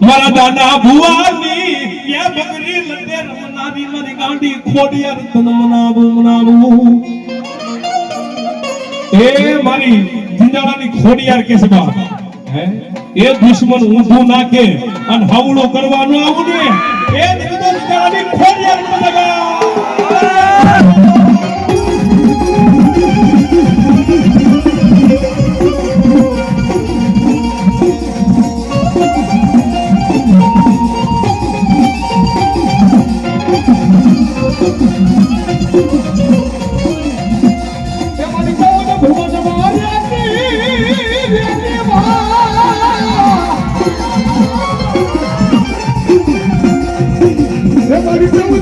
મારા દાદા ભુવાની યા બકરી લડે રમનાવી મારી ગાંડી ખોડિયાર તન મનાવું મનાવું એ મારી જિંજાળાની ખોડિયાર કે છે બા હે એ દુશ્મન ઊંધું નાખે અને હાવડો કરવાનો આવું ને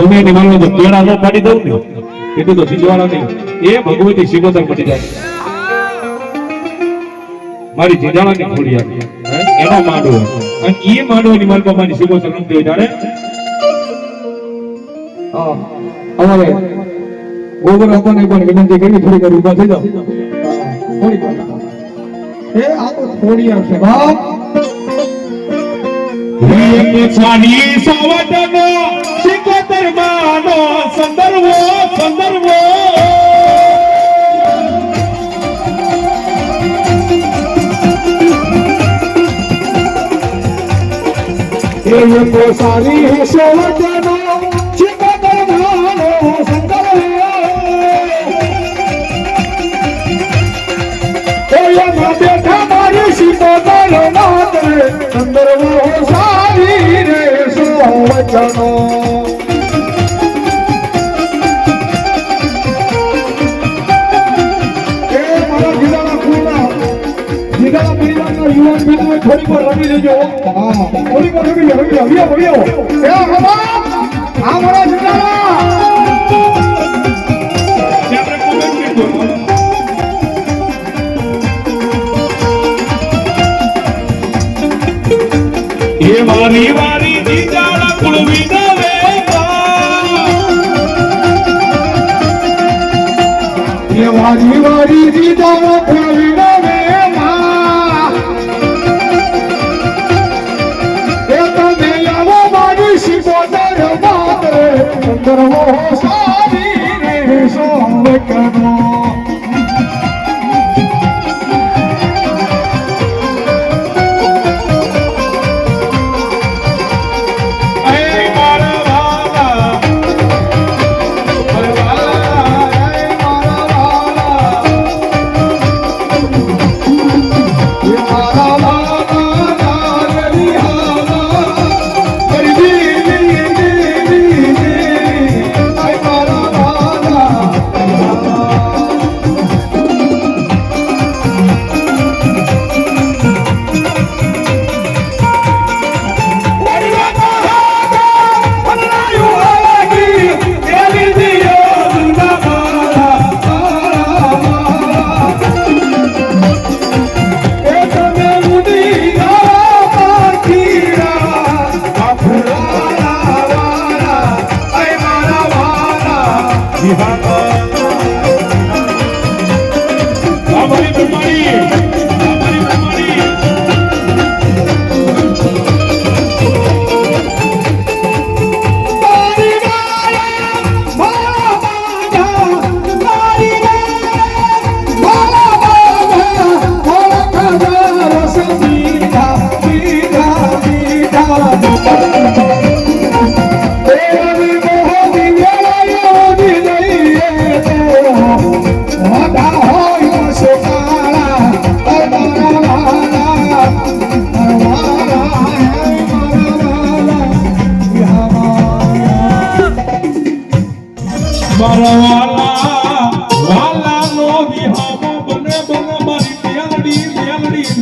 તમે એની માનો જો કેળા ન પાડી દઉં ને. એટલું તો સિજવાળા નહીં. એ ભગવતી શિવોતર પડી જાય. મારી જીજાણાની ખોડી આવી એનો માંડવો. અને એ માંડવાની મારી શિવોતર રમતી હોય ત્યારે હા, અમારે ગોબર આપણને પણ વિનંતી કરી થોડી વાર ઊભા થઈ જાઓ. થોડી એ આ તો થોડી આવશે બાપ. એક સાની સાવટનો માનો સંદર્ભો સંદર્ભો. એ તો સારી હશે વચનો સારી રે સો જિલ્લાના પરિવારના યુવાન મિત્રો થોડી પર રમી લેજો થોડી પર રમી રમી લે. એ વારી વારી જીજાણા કુળવી ચંદ્રવો સારી રે સોવકનો એ અમારી તમારી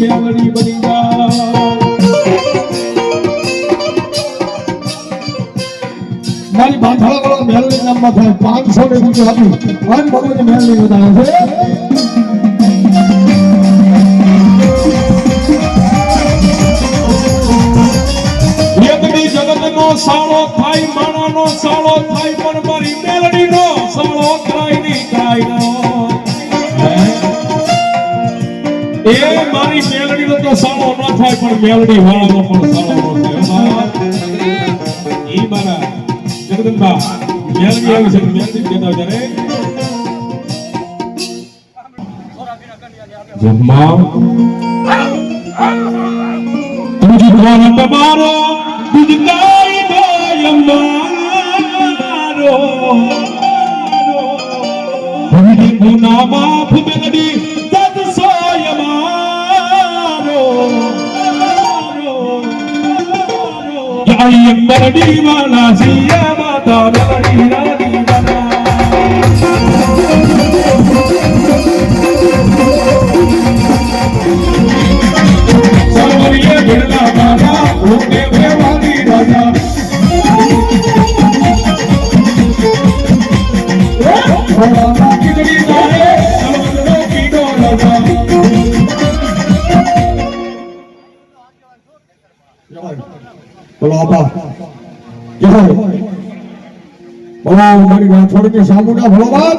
મેલડી બની જા મારી બાંધણા વાળા મહેલની નામમાં થાય પાંચસો ને રૂપિયા આપ્યું ભગવાન મહેલની વધારે છે. જગત જગતનો સાળો થાય, માણાનો સાળો થાય, પણ તો સાળો ન થાય, પણ મેલડી વાળાનો પણ સાળો ન થાય. ઈ મારા જગદંબા મેલડી આવી છે મેલડી કહેતા જ્યારે જમા તુજી ભગવાન તમારો દુદકાઈ દો અમારો ગુના માફ મેલડી अय्यंबर दीवाना सिया माता मेरी दीवाना सवरिया बिरला माता उनके बेवाली राजा थोड़ा बाकी नहीं जाए આપા. જય બોલો મારી વાત છોડીને સામુના ભોળાબાદ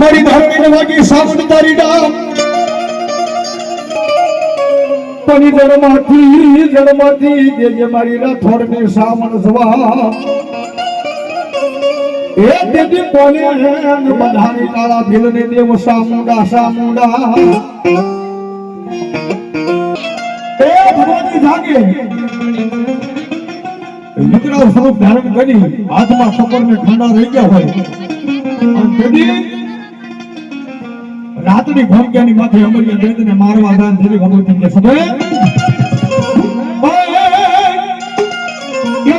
મારી ધરતીને વાગી સામુન તારી મારી રથોડને સામન સવા. એ ભગવાનની જાગે દીકરાઓ સ્વરૂપ ધારણ કરી હાથમાં સપરને ઠંડા રહી ગયા હોય રાતની ભોંક્યાની માથે અમરિયા ને મારવા દાન થયું ભગવતી કે સદે એ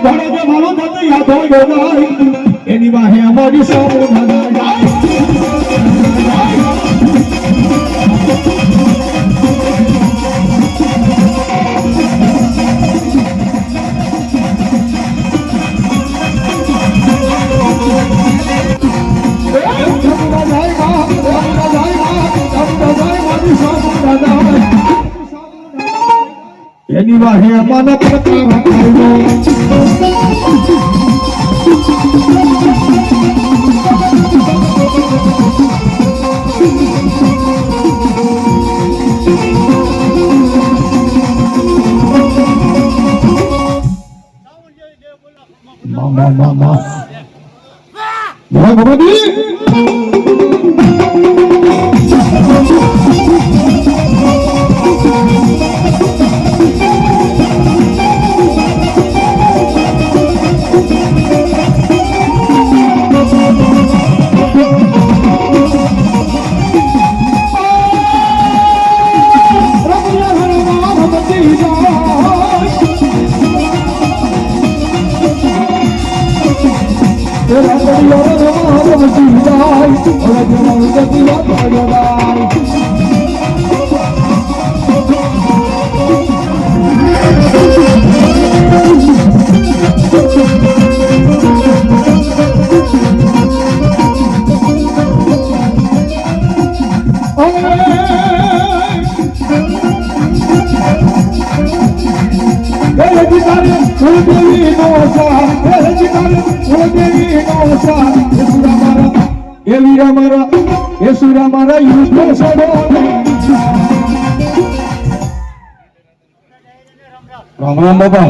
એની વાહે અમારી સૌ એની વાહે અમારા પ્રતાપ મામા મામા જય એસુરા મારા યુદ્ધ સડો રામ રામ બાબા